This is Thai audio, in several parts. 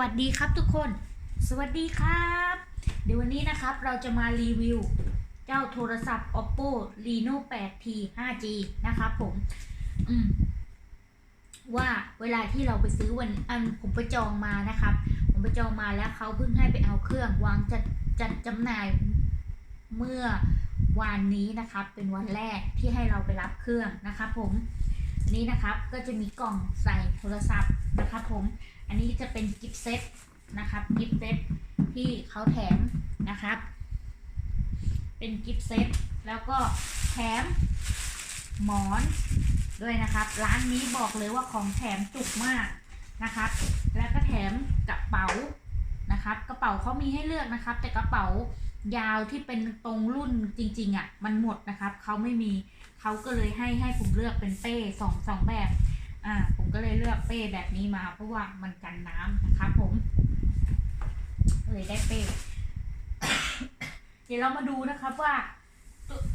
วัสดีครับทุกคน สวัสดีครับ เดี๋ยววันนี้นะครับเราจะมารีวิว เจ้าโทรศัพท์ oppo reno 8t 5g นะครับผมอืมว่าเวลาที่เราไปซื้อวันอันผมไปจองมานะครับ ผมไปจองมาแล้วเขาเพิ่งให้ไปเอาเครื่องวางจัดจัดจำหน่ายเมื่อวานนี้นะครับ เป็นวันแรกที่ให้เราไปรับเครื่องนะครับผม นี้นะครับก็จะมีกล่องใส่โทรศัพท์นะครับผมอันนี้จะเป็นกิฟต์เซตนะครับกิฟต์เซตที่เขาแถมนะครับ เป็นกิฟต์เซตแล้วก็แถมหมอนด้วยนะครับ ร้านนี้บอกเลยว่าของแถมจุกมากนะครับ แล้วก็แถมกระเป๋านะครับ กระเป๋าเขามีให้เลือกนะครับ แต่กระเป๋า ยาวที่เป็นตรงรุ่นจริง ๆอะ่ะมันหมดนะครับเขาไม่มีเขาก็เลยให้ให้ผมเลือกเป็นเป้สองสองแบบอ่าผมก็เลยเลือกเป้แบบนี้มา เพราะว่ามันกันน้ำนะครับผมเลยได้เป้เดี๋ยวเรามาดูนะครับว่า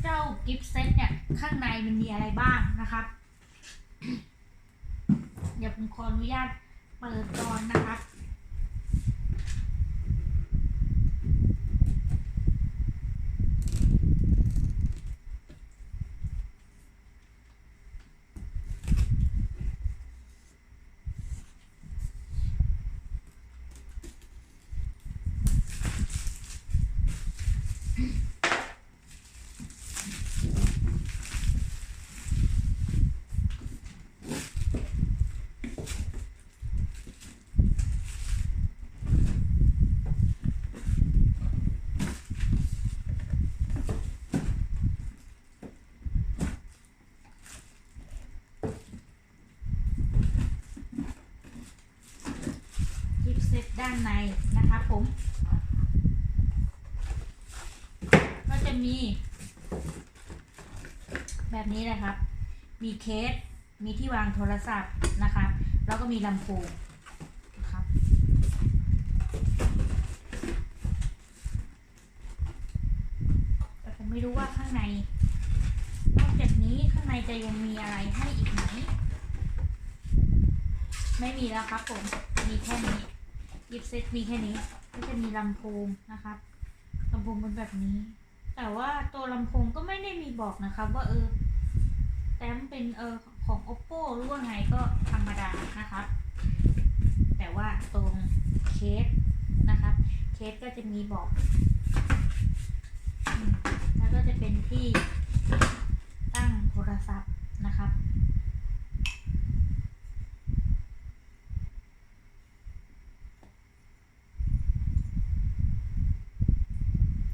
เจ้ากิฟต์เซตเนี่ย ข้างในมันมีอะไรบ้างนะครับ เดี๋ยวผมขออนุญาตเปิดก่อนนะ ด้านในนะครับผม ก็จะมี แบบนี้เลยครับ มีเคส มีที่วางโทรศัพท์นะครับแล้วก็มีลำโพงนะครับแต่ผมไม่รู้ว่าข้างใน นอกจากนี้ข้างในจะยังมีอะไรให้อีกไหม ไม่มีแล้วครับผม มีแค่นี้ ยิบเซตมีแค่นี้ ก็จะมีลำโพงนะครับลำโพงเป็นแบบนี้ แต่ว่าตัวลำโพงก็ไม่ได้มีบอกนะครับว่าเออแต้มเป็นเออของ oppo หรือว่าไงก็ธรรมดานะครับแต่ว่าตรงเคสนะครับเคสก็จะมีบอก แล้วก็จะเป็นที่ตั้งโทรศัพท์นะครับ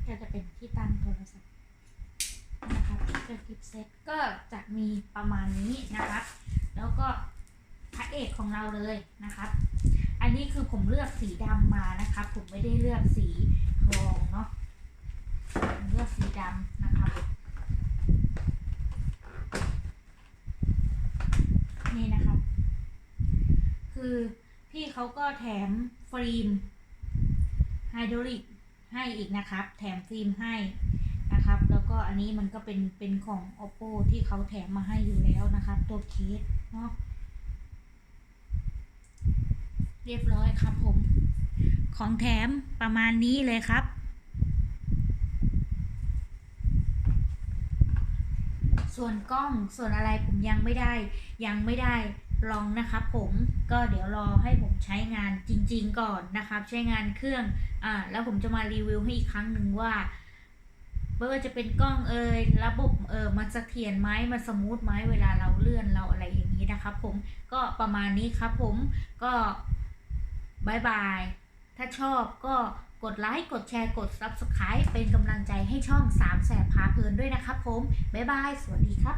ก็จะเป็นที่ตั้งโทรศัพท์นะครับเจอกิฟต์เซตก็จะมีประมาณนี้นะครับ แล้วก็พระเอกของเราเลยนะครับ อันนี้คือผมเลือกสีดำมานะครับ ผมไม่ได้เลือกสีทองเนาะเลือกสีดำนะครับ นี่นะครับ คือพี่เขาก็แถมฟิล์มไฮดรอลิก ให้อีกนะครับ แถมฟิล์มให้นะครับ แล้วก็อันนี้มันก็เป็นเป็นของ oppo ที่เขาแถมมาให้อยู่แล้วนะครับ ตัวเคสเนาะเรียบร้อยครับผม ของแถมประมาณนี้เลยครับส่วนกล้องส่วนอะไรผมยังไม่ได้ยังไม่ได้ ลองนะครับผมก็เดี๋ยวรอให้ผมใช้งานจริง ๆ ก่อนนะครับ ใช้งานเครื่องอ่าแล้วผมจะมารีวิวให้อีกครั้งหนึ่งว่าไม่ว่าจะเป็นกล้องเอ่ยระบบเออมันเสถียรไหมมันสมูทไหมเวลาเราเลื่อนเราอะไรอย่างนี้นะครับผมก็ประมาณนี้ครับผมก็บายบาย ถ้าชอบก็กดไลค์ กดแชร์ กด Subscribe เป็นกำลังใจให้ช่องสามแสบพาเพลินด้วยนะครับผมบายบาย สวัสดีครับ